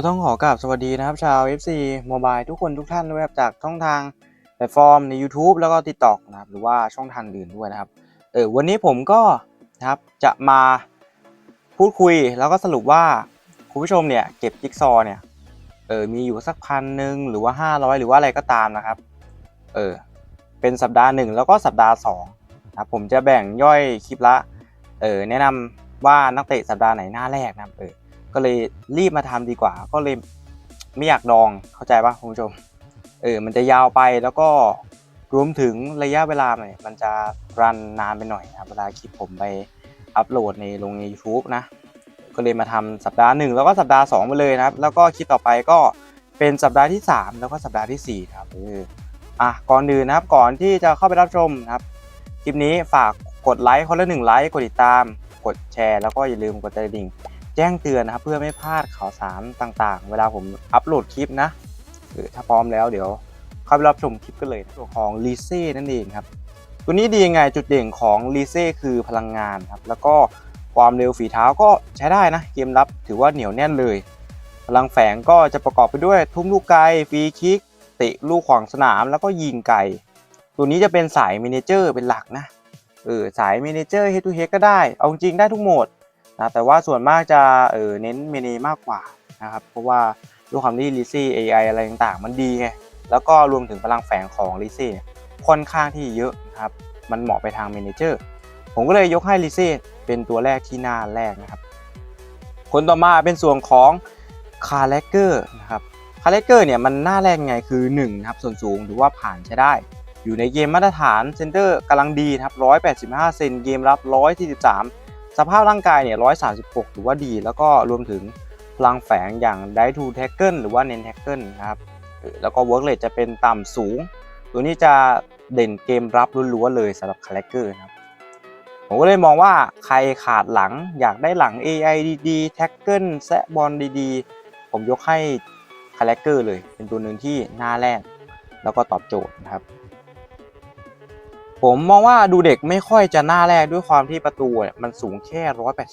ก็ต้องขอกราบสวัสดีนะครับ ชาว FC Mobile ทุกคนทุกท่านด้วยครับจากช่องทางแพลตฟอร์มใน YouTube แล้วก็ TikTok นะครับหรือว่าช่องทางอื่นด้วยนะครับเออวันนี้ผมก็นะครับจะมาพูดคุยแล้วก็สรุปว่าคุณผู้ชมเนี่ยเก็บจิ๊กซอว์เนี่ยเออมีอยู่สักพันหนึ่งหรือว่า 500 หรือว่าอะไรก็ตามนะครับเออเป็นสัปดาห์หนึ่งแล้วก็สัปดาห์สองนะครับผมจะแบ่งย่อยคลิปละเออแนะนำว่านักเตะสัปดาห์ไหนหน้าแรกนะครับเออ ก็เลยรีบมาทำดีกว่า ก็เลยไม่อยากดองเข้าใจปะคุณผู้ชมเออมันจะยาวไปแล้วก็รวมถึงระยะเวลาเนี่ยมันจะรันนานไปหน่อยครับเวลาคลิปผมไปอัปโหลดในลงใน YouTube นะ ก็เลยมาทำสัปดาห์หนึ่งแล้วก็สัปดาห์2ไปเลยนะครับ แล้วก็คลิปต่อไปก็เป็นสัปดาห์ที่ 3 แล้วก็สัปดาห์ทีสี่4ครับเอออะก่อนอื่นนะครับก่อนที่จะเข้าไปรับชมนะครับคลิปนี้ฝากกดไลค์คนละหนึ่งไลค์กดติดตาม กดแชร์ แล้วก็อย่าลืมกดกระดิ่ง แจ้งเตือนนะครับ เพื่อไม่พลาดข่าวสารต่างๆ เวลาผมอัปโหลดคลิปนะเออถ้าพร้อมแล้วเดี๋ยวเข้าไปรับชมคลิปกันเลยตัวของ l ีเซ่นั่นเองครับ ตัวนี้ดียังไงจุดเด่นของ l ีเซ่คือพลังงานครับ แล้วก็ความเร็วฝีเท้าก็ใช้ได้นะ เกมรับถือว่าเหนียวแน่นเลย พลังแฝงก็จะประกอบไปด้วยทุ่มลูกไกลฟรีคิกเตะลูกขวางสนามแล้วก็ยิงไกลตัวนี้จะเป็นสายเมเนเจอร์เป็นหลักนะเออสายเมเนเจอร์เฮดทูเฮดก็ได้ เอาจริงได้ทุกโหมด นะแต่ว่าส่วนมากจะเออเน้นเมเนมากกว่านะครับเพราะว่าด้วยความที่ลิซี่ AI อะไรต่างๆ มันดีไงแล้วก็รวมถึงพลังแฝงของลิซี่ค่อนข้างที่เยอะนะครับมันเหมาะไปทางเมนเจอร์ผมก็เลยยกให้ลิซี่เป็นตัวแรกที่หน้าแรกนะครับ คนต่อมาเป็นส่วนของคาร์เลเกอร์นะครับคาร์เลเกอร์เนี่ยมันหน้าแรกไงคือ1นะครับส่วนสูงถือว่าผ่านใช้ได้ อยู่ในเกมมาตรฐานเซนเตอร์กำลังดีครับ185 เซนเกมรับ 143 สภาพร่างกายเนี่ย136ถือว่าดี แล้วก็รวมถึงพลังแฝงอย่าง Die to Tackle หรือว่า Nen Tackle นะครับแล้วก็ Work Rate จะเป็นต่ำสูง ตัวนี้จะเด่นเกมรับล้วนๆเลยสำหรับ c a r a c t e r นะครับผมก็เลยมองว่าใครขาดหลังอยากได้หลัง AI ดีๆ Tackle แซะบอลดีๆ ผมยกให้ c a r a c t e r เลย เป็นตัวหนึ่งที่หน้าแรก แล้วก็ตอบโจทย์นะครับ ผมมองว่าดูเด็กไม่ค่อยจะหน้าแรกด้วยความที่ประตูมันสูงแค่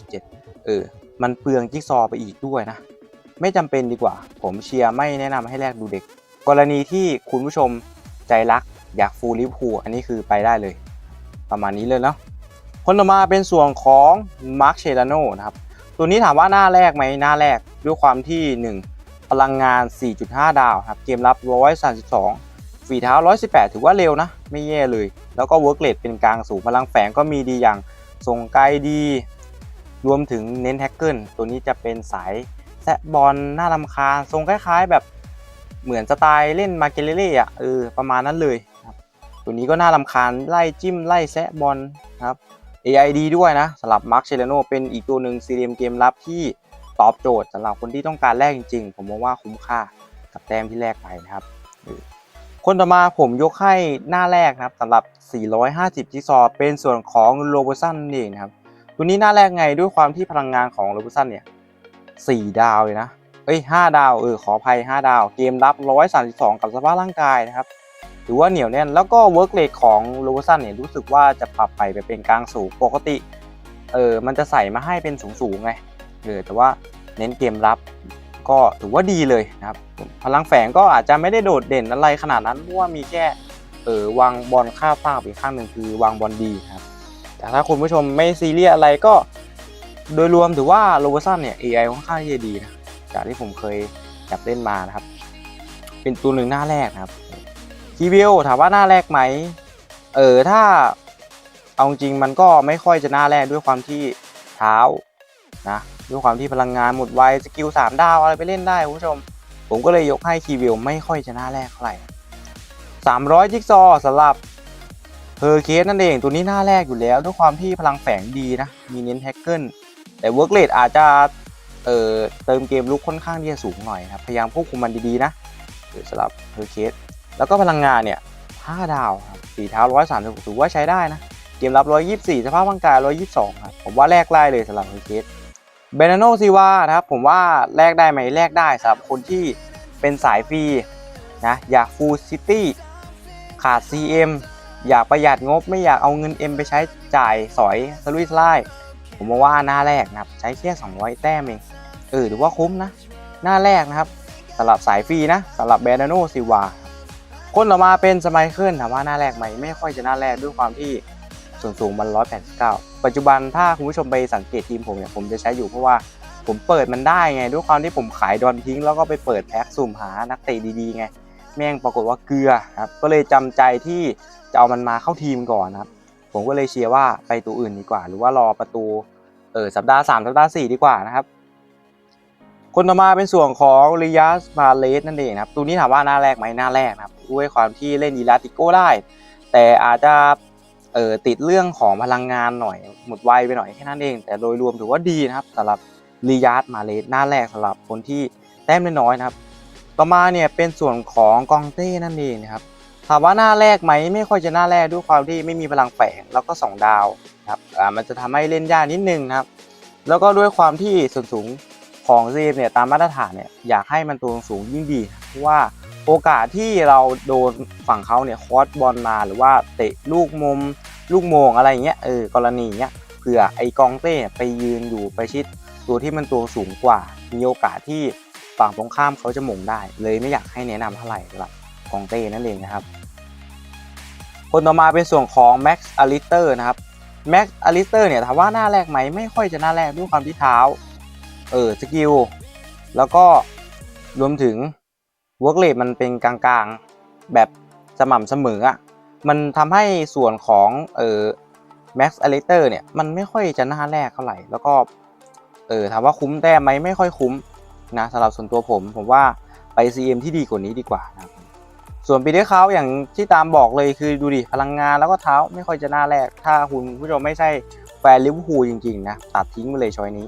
187 เออ มันเปลืองจิ๊กซอว์ไปอีกด้วยนะ ไม่จำเป็นดีกว่า ผมเชียร์ไม่แนะนำให้แลกดูเด็ก กรณีที่คุณผู้ชมใจรักอยากฟูลลิฟพูอันนี้คือไปได้เลย ประมาณนี้เลยเนาะคนต่อมาเป็นส่วนของมาร์คเชลาโนนะครับตัวนี้ถามว่าหน้าแรกไหมหน้าแรกด้วยความที่ 1 พลังงาน 4.5 ดาวครับเกมรับ 132 ฝีเท้า 118 ถือว่าเร็วนะ ไม่แย่เลย แล้วก็เวิร์กเลดเป็นกลางสูงพลังแฝงก็มีดีอย่างส่งไกลดี รวมถึงเน้นแท็กเกิลตัวนี้จะเป็นสายแซะบอลน่าลำคาญทรงคล้ายๆ แบบเหมือนสไตล์เล่นมาเกเลเล่อะเออประมาณนั้นเลยครับตัวนี้ก็น่าลำคาญไล่จิ้มไล่แซะบอลครับ AID ด้วยนะสำหรับมาร์คเชลโนเป็นอีกตัวหนึ่งซีเรียมเกมรับที่ตอบโจทย์สำหรับคนที่ต้องการแลกจริงๆ ผมมองว่าคุ้มค่ากับแต้มที่แลกไปนะครับ คนต่อมาผมยกให้หน้าแรกนะครับสำหรับ 450 จิกซอว์เป็นส่วนของโรบสันนี่นะครับตัวนี้หน้าแรกไงด้วยความที่พลังงานของโรบสันเนี่ย4ดาวเลยนะเอ้ย5ดาวเออขออภัย 5 ดาว เกมรับ 132 กับสภาพร่างกายนะครับถือว่าเหนียวแน่นแล้วก็เวิร์กเรทของโรบสันเนี่ยรู้สึกว่าจะปรับไปไปเป็นกลางสูงปกติเออมันจะใส่มาให้เป็นสูงๆไงเออแต่ว่าเน้นเกมรับ ก็ถือว่าดีเลยนะครับ พลังแฝงก็อาจจะไม่ได้โดดเด่นอะไรขนาดนั้นเพราะว่ามีแค่เออวางบอลข้าฟากอีกข้างหนึ่งคือวางบอลดีครับแต่ถ้าคุณผู้ชมไม่ซีเรียสอะไรก็ โดยรวมถือว่าโรบสันเนี่ย AI ค่อนข้างที่จะดีนะจากที่ผมเคยจับเล่นมานะครับ เป็นตัวหนึ่งหน้าแรกนะครับคีวิลถามว่าหน้าแรกไหมเออถ้าเอาจริงมันก็ไม่ค่อยจะหน้าแรกด้วยความที่เท้านะ ด้วยความที่พลังงานหมดไวสกิลสามดาวอะไรไปเล่นได้คุณผู้ชม ผมก็เลยยกให้คีวิลไม่ค่อยจะน้าแรกเท่าไหร่300จิกซอสำหรับเฮอร์เคสนั่นเองตัวนี้หน้าแรกอยู่แล้ว ด้วยความที่พลังแฝงดีนะ มีเน้นแท็กเกิลแต่เวิร์กเลดอาจจะเอ่อเติมเกมลุกค่อนข้างที่จะสูงหน่อยนะครับ พยายามควบคุมมันดีๆนะสำหรับเฮอร์เคสแล้วก็พลังงานเนี่ย5ดาวครับสีเท้า136ถือว่าใช้ได้นะ เกมรับ 124 สภาพร่างกาย 122 ครับ ผมว่าแลกไล่เลยสำหรับเฮอร์เคส เบนาโนซีวานะครับผมว่าแลกได้ไหมแลกได้สำหรับคนที่เป็นสายฟรีนะอยากฟูลซิตี้ขาด CM อยากประหยัดงบไม่อยากเอาเงิน M ไปใช้จ่ายสอยสลุยสไลด์ผมว่าหน้าแรกนะครับใช้แค่ 200 แต้มเองเออถือว่าคุ้มนะ หน้าแรกนะครับสำหรับสายฟรีนะสำหรับแบนาโนซิวาคนต่อมาเป็นสไมเคิลถามว่าหน้าแรกไหมไม่ค่อยจะหน้าแรกด้วยความที่ ส่วนสูงมัน 189 ปัจจุบันถ้าคุณผู้ชมไปสังเกตทีมผมเนี่ยผมจะใช้อยู่เพราะว่าผมเปิดมันได้ไงด้วยความที่ผมขายดอนทิ้ง แล้วก็ไปเปิดแพ็กสุ่มหานักเตะดีๆไง แม่งปรากฏว่าเกลือครับก็เลยจำใจที่จะเอามันมาเข้าทีมก่อนนะครับ ผมก็เลยเชียร์ว่าไปตัวอื่นดีกว่า หรือว่ารอประตูเออสัปดาห์สามสัปดาห์สี่ดีกว่านะครับ คนต่อมาเป็นส่วนของริยัสมาเลสนั่นเองครับตัวนี้ถามว่าหน้าแรกไหมหน้าแรกนะครับด้วยความที่เล่นอีลาติโก้ได้ แต่อาจจะ เออติดเรื่องของพลังงานหน่อย หมดไวไปหน่อยแค่นั้นเอง แต่โดยรวมถือว่าดีนะครับสำหรับริยัสมาเลสหน้าแรกสำหรับคนที่แต้มน้อยนะครับ ต่อมาเนี่ยเป็นส่วนของกองเต้นั่นเองนะครับถามว่าหน้าแรกไหมไม่ค่อยจะหน้าแรกด้วยความที่ไม่มีพลังแฝงแล้วก็ 2 ดาวครับอ่ามันจะทำให้เล่นยากนิดนึงนะครับ แล้วก็ด้วยความที่ส่วนสูงของเซฟเนี่ยตามมาตรฐานเนี่ยอยากให้มันตัวสูงยิ่งดีเพราะว่า โอกาสที่เราโดนฝั่งเขาเนี่ยคอสบอลมาหรือว่าเตะลูกมุม ลูกโมงอะไรอย่างเงี้ยเออกรณีเงี้ยเผื่อไอกองเต้ไปยืนอยู่ไปชิดตัวที่มันตัวสูงกว่า มีโอกาสที่ฝั่งตรงข้ามเขาจะหม่งได้ เลยไม่อยากให้แนะนำเท่าไหร่สำหรับกองเต้นั่นเองนะครับ คนต่อมาเป็นส่วนของ Max a l i s t e r นะครับ Max a l i s t e r เนี่ยถามว่าหน้าแรกไหมไม่ค่อยจะหน้าแรกด้วยความที่เท้า เออสกิลแล้วก็รวมถึง work rate มันเป็นกลางๆแบบสม่ำเสมออะมันทำให้ส่วนของเออ Max a l i s t e r เนี่ยมันไม่ค่อยจะหน้าแรกเท่าไหร่ แล้วก็เออถามว่าคุ้มแต้มไหมไม่ค่อยคุ้มนะสำหรับส่วนตัวผมผมว่าไป CM ที่ดีกว่านี้ดีกว่านะครับส่วนปีเดอร์เขาอย่างที่ตามบอกเลยคือดูดิพลังงานแล้วก็เท้าไม่ค่อยจะหน้าแรก ถ้าคุณผู้ชมไม่ใช่แฟนลิเวอร์พูลจริงๆนะตัดทิ้งไปเลยช้อยนี้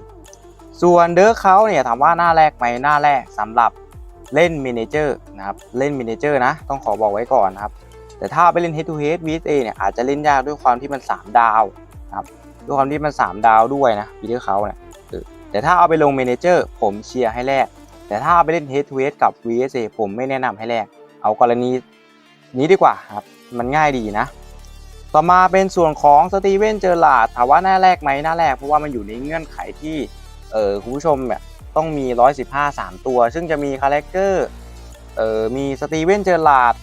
ส่วนเดอร์เขาเนี่ยถามว่าหน้าแรกไหมหน้าแรกสำหรับ เล่นมเนเจอร์นะครับเล่นมเนเจอร์นะ ต้องขอบอกไว้ก่อนนะครับ แต่ถ้าไปเล่น head to head VSA เนี่ยอาจจะเล่นยากด้วยความที่มัน 3 ดาวนะครับด้วยความที่มัน 3 ดาวด้วยนะปีเดอร์เขาเนี่ยแต่ถ้าเอาไปลงมเนเจอร์ผมเชียร์ให้แลกแต่ถ้าเอาไปเล่น head to head กับ VSA ผมไม่แนะนำให้แลกเอากรณีนี้ดีกว่าครับมันง่ายดีนะ ต่อมาเป็นส่วนของสตีเวนเจอร์ลาดถามว่าหน้าแรกไหมหน้าแรกเพราะว่ามันอยู่ในเงื่อนไขที่เออคุณผู้ชมเนี่ย ต้องมี 115 3 ตัว ซึ่งจะมีคาแรคเกอร์เออมีสตีเวนเจอร์ลาด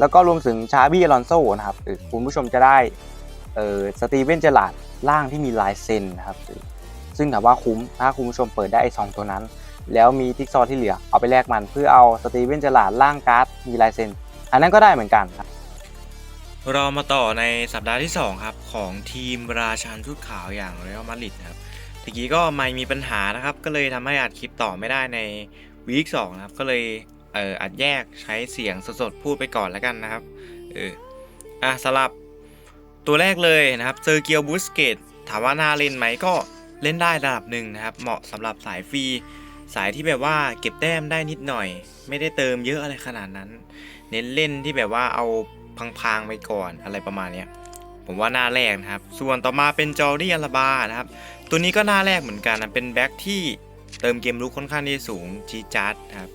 แล้วก็รวมถึงชาบี้อลอนโซนะครับคุณผู้ชมจะได้เออสตีเวนเจอร์ลาดร่างที่มีลายเซ็นนะครับซึ่งถามว่าคุ้มถ้าคุณผู้ชมเปิดได้ไอ้สองตัวนั้น แล้วมีทิกซอว์ที่เหลือเอาไปแลกมันเพื่อเอาสตีเวนเจอร์ลาดร่างการ์ดมีลายเซ็นอันนั้นก็ได้เหมือนกันครับเรามาต่อในสัปดาห์ที่ 2 ครับ ของทีมราชันชุดขาวอย่างเรอัลมาดริดครับ ตะกี้ก็ไม่มีปัญหานะครับ ก็เลยทำให้อัดคลิปต่อไม่ได้ในวีคสองนะครับ ก็เลยเอ่ออัดแยกใช้เสียงสดๆพูดไปก่อนแล้วกันนะครับ เอออะสลับตัวแรกเลยนะครับเซอร์เกียวบูสเกตถามว่าน่าเล่นไหมก็เล่นได้ระดับหนึ่งนะครับ เหมาะสำหรับสายฟรีสายที่แบบว่าเก็บแต้มได้นิดหน่อย ไม่ได้เติมเยอะอะไรขนาดนั้น เน้นเล่นที่แบบว่าเอาพังๆไปก่อนอะไรประมาณนี้ผมว่าหน้าแรกนะครับ ส่วนต่อมาเป็นจอร์ดี้อาราบานะครับ ตัวนี้ก็หน้าแรกเหมือนกันนะเป็นแบ็คที่เติมเกมลุกค่อนข้างที่สูงจีจัดครับ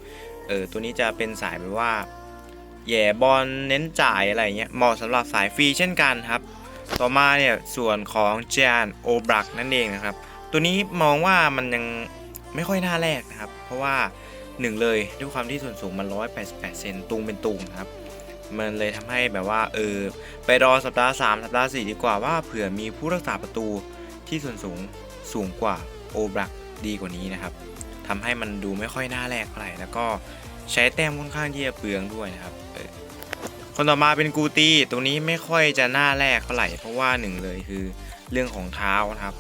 เออตัวนี้จะเป็นสายแบบว่าแย่บอลเน้นจ่ายอะไรเงี้ยเหมาะสำหรับสายฟรีเช่นกันครับ ต่อมาเนี่ยส่วนของเจนโอบรักนั่นเองนะครับ ตัวนี้มองว่ามันยังไม่ค่อยน่าแรกนะครับ เพราะว่าหนึ่งเลยด้วยความที่ส่วนสูงมัน 188 เซนตุงเป็นตุงนะครับ มันเลยทำให้แบบว่าเออไปรอสัปดาห์ 3 สัปดาห์ 4 ดีกว่าว่าเผื่อมีผู้รักษาประตูที่ส่วนสูง สูงกว่าโอบรักดีกว่านี้นะครับทำให้มันดูไม่ค่อยน่าแรกเท่าไหร่แล้วก็ใช้แต้มค่อนข้างที่จะเปลืองด้วยนะครับคนต่อมาเป็นกูตีตรงนี้ไม่ค่อยจะน่าแรกเท่าไหร่เพราะว่าหนึ่งเลยคือเรื่องของเท้านะครับ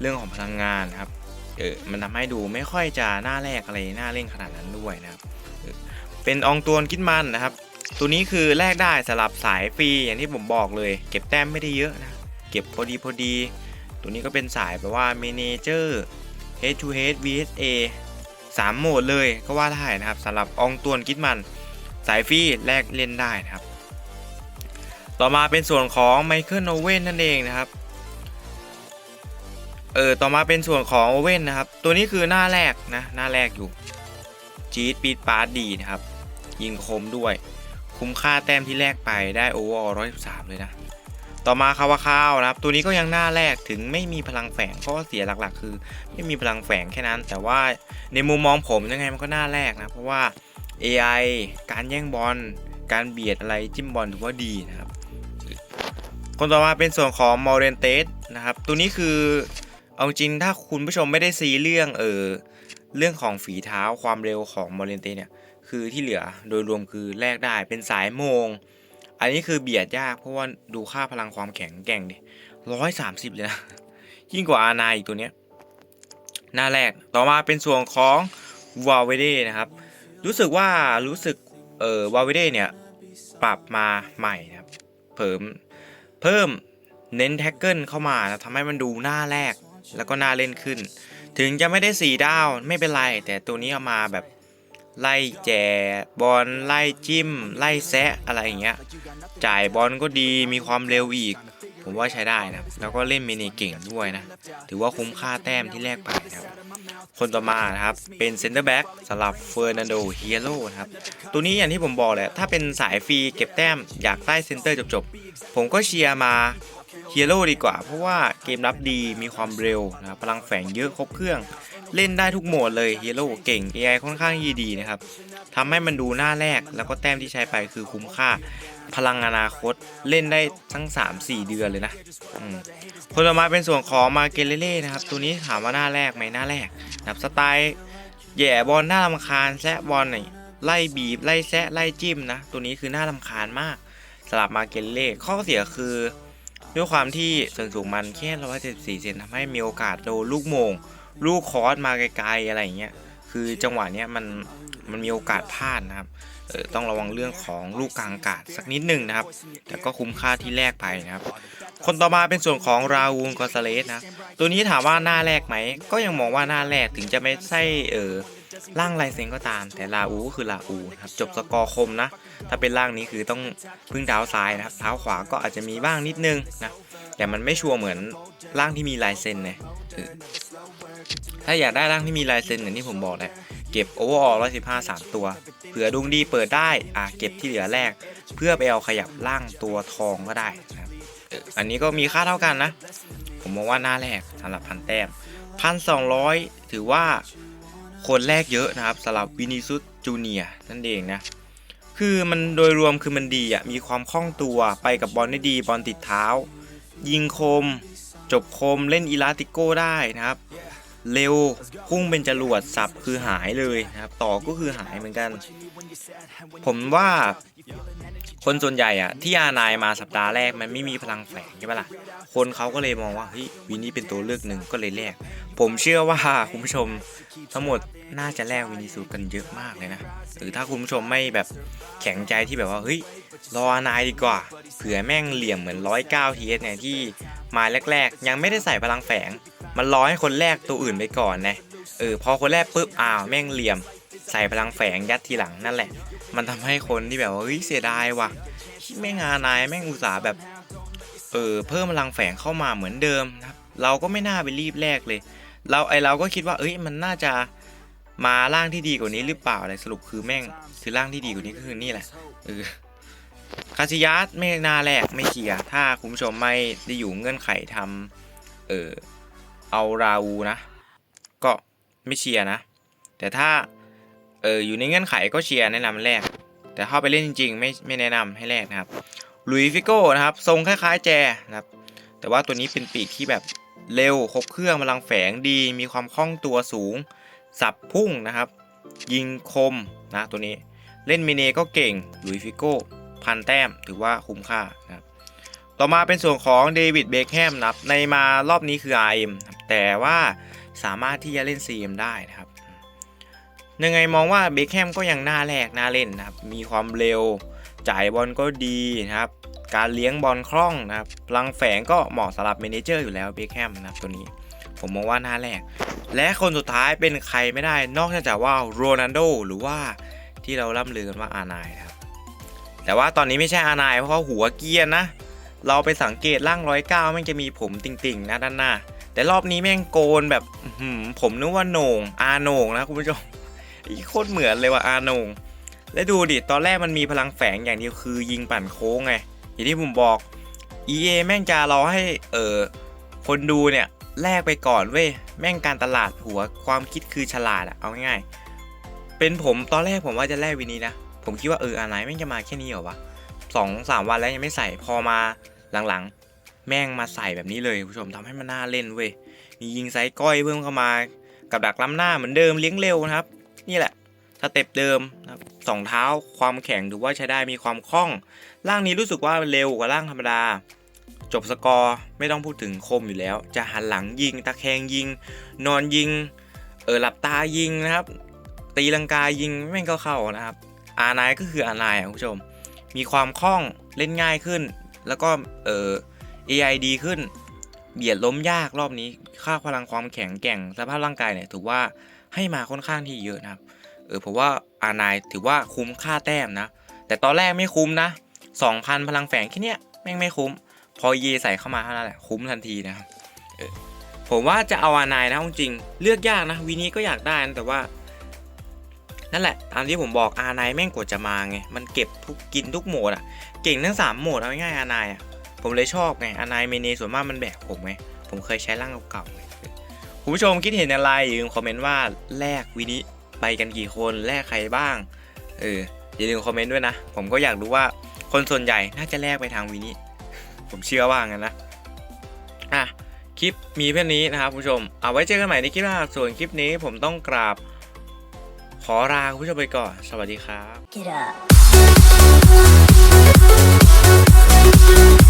เรื่องของพลังงานครับเออมันทำให้ดูไม่ค่อยจะน่าแรกอะไรน่าเล่นขนาดนั้นด้วยนะครับเออเป็นองตวนกินมันนะครับ ตัวนี้คือแลกได้สำหรับสายฟรีอย่างที่ผมบอกเลย เก็บแต้มไม่ได้เยอะนะเก็บพอดีพอดี ตัวนี้ก็เป็นสายแบบว่าเมเนเจอร์ head to head VSA 3 โหมดเลยก็ว่าได้นะครับสำหรับองตวนกิดมันสายฟรีแลกเล่นได้นะครับ ต่อมาเป็นส่วนของไมเคิลโอเว่นนั่นเองนะครับเออต่อมาเป็นส่วนของโอเว่นนะครับ ตัวนี้คือหน้าแรกนะหน้าแรกอยู่จี๊ดปีดปาร์ดดีนะครับ ยิงคมด้วย คุ้มค่าแต้มที่แลกไปได้โอเวอร์ร้อยสามเลยนะ ต่อมาคาวาคาวนะครับ ตัวนี้ก็ยังหน้าแรกถึงไม่มีพลังแฝงเพราะว่าเสียหลักๆ คือ ไม่มีพลังแฝงแค่นั้น แต่ว่าในมุมมองผมยังไงมันก็หน้าแรกนะเพราะว่า AI การแย่งบอลการเบียดอะไรจิ้มบอลถือว่าดีนะครับ คนต่อมาเป็นส่วนของมอร์เรนเตสนะครับตัวนี้คือเอาจริงถ้าคุณผู้ชมไม่ได้ซีเรื่องเออเรื่องของฝีเท้าความเร็วของมอร์เรนเตสเนี่ยคือที่เหลือโดยรวมคือแลกได้เป็นสายโมง อันนี้คือเบียดยากเพราะว่าดูค่าพลังความแข็งแกร่งดิร้อยสามสิบเลยนะ ยิ่งกว่าอานาอีกตัวเนี้ย หน้าแรก ต่อมาเป็นส่วนของวาเวเดนะครับ รู้สึกว่ารู้สึก เอ่อวาเวเดเนี่ย ปรับมาใหม่นะครับ เพิ่ม เพิ่มเน้นแท็กเกิลเข้ามานะทำให้มันดูหน้าแรกแล้วก็น่าเล่นขึ้น ถึงจะไม่ได้สีดาวไม่เป็นไร แต่ตัวนี้เอามาแบบ ไล่แจบอลไล่จิ้ม ไล่แซะอะไรอย่างเงี้ยจ่ายบอลก็ดีมีความเร็วอีก ผมว่าใช้ได้นะแล้วก็เล่นมินิเก่งด้วยนะ ถือว่าคุ้มค่าแต้มที่แลกไปนะครับคนต่อมานะครับ เป็นเซนเตอร์แบ็กสำหรับเฟอร์นันโดเฮียโร่นะครับ ตัวนี้อย่างที่ผมบอกแหละถ้าเป็นสายฟรีเก็บแต้มอยากได้เซนเตอร์จบๆ ผมก็เชียร์มาเฮียโร่ดีกว่า เพราะว่าเกมรับดีมีความเร็วนะพลังแฝงเยอะครบเครื่อง เล่นได้ทุกโหมดเลยฮีโร่เก่ง AI ค่อนข้างยีดีนะครับทำให้มันดูหน้าแรกแล้วก็แต้มที่ใช้ไปคือคุ้มค่าพลังอนาคตเล่นได้ทั้ง 3-4 เดือนเลยนะคนต่อมาเป็นส่วนของมาเกเลเล่นะครับ ตัวนี้ถามว่าหน้าแรกไหมหน้าแรกนะครับสไตล์แย่บอลหน้าลำคาญแซะบอลหน่อยไล่บีบ ไล่แซะไล่จิ้มนะ ตัวนี้คือหน้าลำคาญมากสำหรับมาเกเลเล่ข้อเสียคือ ด้วยความที่ส่วนสูงมันแค่174เซนทำให้มีโอกาสโดนลูกโมง ลูกคอร์สมาไกลๆอะไรอย่างเงี้ยคือจังหวะเนี้ยมันมันมีโอกาสพลาดนะครับออต้องระวังเรื่องของลูกกลางอากาศสักนิดหนึ่งนะครับ แต่ก็คุ้มค่าที่แลกไปนะครับ คนต่อมาเป็นส่วนของราอูลกอซาเลสนะ ตัวนี้ถามว่าหน้าแรกไหม ก็ยังมองว่าหน้าแรกถึงจะไม่ใช่เออร่างลายเซ็นก็ตาม แต่ลาอูก็คือลาอูนะครับจบสกอร์คมนะ ถ้าเป็นร่างนี้คือต้องพึ่งเท้าซ้ายนะครับเท้าขวาก็อาจจะมีบ้างนิดนึงนะ แต่มันไม่ชัวร์เหมือนร่างที่มีลายเซ็นเลยเออ ถ้าอยากได้ร่างที่มีลายเซ็นอย่างที่ผมบอกแหละเก็บโอเวอร์ออล115 3ตัวเผื่อดวงดีเปิดได้อะเก็บที่เหลือแรก เพื่อไปเอาขยับล่างตัวทองก็ได้นะครับอออันนี้ก็มีค่าเท่ากันนะ ผมมองว่าหน้าแรกสำหรับพันแต้มพันสองร้อยถือว่าคนแรกเยอะนะครับสำหรับวินิซุสจูเนียนั่นเองนะคือมันโดยรวมคือมันดีอะมีความคล่องตัวไปกับบอลได้ดีบอลติดเท้า ยิงคม จบคมเล่นอีลาติโก้ได้นะครับ เร็วพุ่งเป็นจรวดสับคือหายเลยนะครับ ต่อก็คือหายเหมือนกัน ผมว่าคนส่วนใหญ่อะที่อานายมาสัปดาห์แรกมันไม่มีพลังแฝงใช่ปะล่ะ คนเขาก็เลยมองว่าเฮ้ยวินนี่เป็นตัวเลือกหนึ่งก็เลยแลกผมเชื่อว่าคุณผู้ชมทั้งหมดน่าจะแลกวินิสูกันเยอะมากเลยนะ หรือถ้าคุณผู้ชมไม่แบบแข็งใจที่แบบว่าเฮ้ยรอนายดีกว่า เผื่อแม่งเหลี่ยมเหมือนร้อยเก้าทีเอสเนี่ยที่มาแรกๆ ยังไม่ได้ใส่พลังแฝง มันรอให้คนแรกตัวอื่นไปก่อนนะเออพอคนแรกปุ๊บอ้าวแม่งเหลี่ยม ใส่พลังแฝงยัดทีหลังนั่นแหละ มันทำให้คนที่แบบว่าเฮ้ยเสียดายว่ะแม่งอานายแม่งอุตส่าห์แบบ เออเพิ่มพลังแฝงเข้ามาเหมือนเดิมนะครับเราก็ไม่น่าไปรีบแรกเลย เราไอเราก็คิดว่าเอ้ยมันน่าจะมาร่างที่ดีกว่านี้หรือเปล่าอะไรสรุปคือแม่งคือร่างที่ดีกว่านี้ก็คือนี่แหละเออคาซิยัสไม่น่าแรกไม่เคียร์ถ้าคุณผู้ชมไม่ได้อยู่เงื่อนไขทำเออเอาราอูนะ ก็ไม่เชียร์นะ แต่ถ้าเอออยู่ในเงื่อนไขก็เชียร์แนะนำแรก แต่เข้าไปเล่นจริงๆ ไม่ไม่แนะนำให้แรกนะครับ ลุยฟิโก้นะครับ ทรงคล้ายๆแจนะครับ แต่ว่าตัวนี้เป็นปีกที่แบบเร็วครบเครื่องพลังแฝงดี มีความคล่องตัวสูง สับพุ่งนะครับ ยิงคมนะตัวนี้เล่นมิเนก็เก่งลุยฟิโก้พันแต้มถือว่าคุ้มค่านะครับต่อมาเป็นส่วนของเดวิดเบคแฮมนะครับในมารอบนี้คือ RM แต่ว่าสามารถที่จะเล่น CM ได้นะครับยังไงมองว่าเบคแฮมก็ยังน่าแรกน่าเล่นนะครับ มีความเร็ว จ่ายบอลก็ดีนะครับ การเลี้ยงบอลคล่องนะครับพลังแฝงก็เหมาะสำหรับเมเนเจอร์อยู่แล้วเบคแฮมนะครับตัวนี้ผมมองว่าน่าแรก และคนสุดท้ายเป็นใครไม่ได้นอกจากว่าโรนัลโดหรือว่าที่เราล่ำลือกันว่าอานายนะครับ แต่ว่าตอนนี้ไม่ใช่อานายเพราะเขาหัวเกียนนะ เราไปสังเกตร่างร้อยเก้ามันจะมีผมติ่งๆนะด้านหน้า แต่รอบนี้แม่งโกนแบบผมนึกว่าโหนงอาโหนงนะคุณผู้ชมอีโคตรเหมือนเลยว่าอาโหนง และดูดิ ตอนแรกมันมีพลังแฝงอย่างเดียวคือยิงปั่นโค้งไง อย่างที่ผมบอก EA แม่งจะรอให้เออคนดูเนี่ยแลกไปก่อนเว้ย แม่งการตลาดหัวความคิดคือฉลาดอะเอาง่ายๆ เป็นผมตอนแรกผมว่าจะแลกวินี้นะ ผมคิดว่าเอออะไรแม่งจะมาแค่นี้เหรอวะสองสามวันแล้วยังไม่ใส่พอมาหลังๆ แม่งมาใส่แบบนี้เลยคุณผู้ชมทำให้มันน่าเล่นเว้ยมียิงไซส์ก้อยเพิ่มเข้ามา กับดักล้ำหน้าเหมือนเดิมเลี้ยงเร็วนะครับ นี่แหละ เต็ปเดิมนะครับสองเท้าความแข็งถือว่าใช้ได้มีความคล่อง ร่างนี้รู้สึกว่าเร็วกว่าร่างธรรมดา จบสกอร์ไม่ต้องพูดถึงคมอยู่แล้ว จะหันหลังยิง ตะแคงยิง นอนยิง เออหลับตายิงนะครับ ตีลังกายิงแม่งก็เข้านะครับ อานายก็คืออานายคุณผู้ชม มีความคล่องเล่นง่ายขึ้น แล้วก็เออ AI ดีขึ้น เบียดล้มยากรอบนี้ ค่าพลังความแข็งแกร่งสภาพร่างกายเนี่ยถือว่าให้มาค่อนข้างที่เยอะนะครับ เออผมว่าอานายถือว่าคุ้มค่าแต้มนะ แต่ตอนแรกไม่คุ้มนะ 2,000 พลังแฝงแค่เนี้ยแม่งไม่คุ้ม พอเยใส่เข้ามาเท่านั้นแหละคุ้มทันทีนะครับผมว่าจะเอาอานายนะเอาจริงเลือกยากนะวีนี้ก็อยากได้นะแต่ว่า นั่นแหละตามที่ผมบอกอานายแม่งกว่าจะมาไงมันเก็บทุกกินทุกโหมดอะเก่งทั้ง 3 โหมดเอาง่ายอานายอะผมเลยชอบไงอานายเมเนส่วนมากมันแบกผมไงผมเคยใช้ร่างเก่าๆไงคุณผู้ชมคิดเห็นอะไรอย่าลืมคอมเมนต์ว่าแลกวีนี้ ไปกันกี่คนแลกใครบ้าง เอออย่าลืมคอมเมนต์ด้วยนะ ผมก็อยากรู้ว่าคนส่วนใหญ่น่าจะแลกไปทางวีนี้ ผมเชื่อว่างั้นนะ อะ คลิปมีเพื่อนนี้นะครับคุณผู้ชม เอาไว้เจอกันใหม่ในคลิปหน้า ส่วนคลิปนี้ผมต้องกราบ ขอลาคุณผู้ชมไปก่อน สวัสดีครับ Get up.